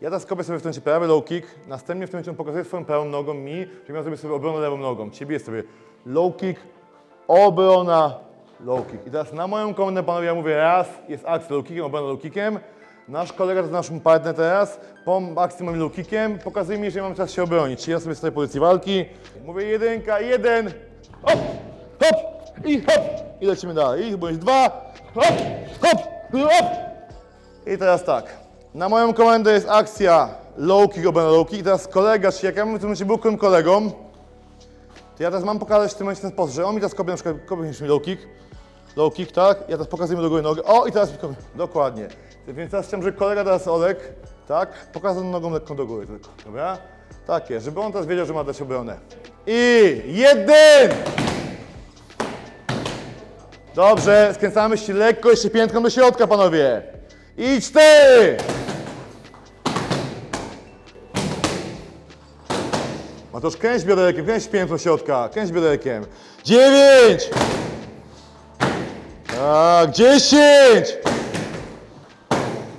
Ja teraz kopię sobie w momencie prawy low kick, następnie w tym on pokazuje swoją prawą nogą mi, że ja sobie obronę lewą nogą. Ciebie jest sobie low kick, obrona, low kick. I teraz na moją komendę, panowie, ja mówię raz, jest akcja low kickiem, obrona low kickiem. Nasz kolega, to nasz partner teraz, po akcji moim low kickiem, pokazuje mi, że mam czas się obronić. Czyli ja sobie z tej pozycji walki, mówię jedynka, jeden, hop, hop i hop. I lecimy dalej. I bądź dwa, hop, hop, hop. I teraz tak. Na moją komendę jest akcja low kick, obrona low kick. I teraz kolega, czy jak ja bym w tym momencie był kolegą, to ja teraz mam pokazać w tym momencie ten sposób, że on mi teraz kopie na przykład, kopie mi low kick, low kick, tak? Ja teraz pokazuję mu do góry nogę. O, i teraz mi kopie. Dokładnie. Więc teraz chciałem, żeby kolega teraz Olek, tak? Pokazał nogą lekką do góry tylko, dobra? Takie, żeby on teraz wiedział, że ma dać obronę. I jeden! Dobrze, skręcamy się lekko, jeszcze piętką do środka, panowie. I cztery! Matosz, kręć bioderkiem, kręć piętą środka, kręć bioderkiem. Dziewięć! Tak, dziesięć!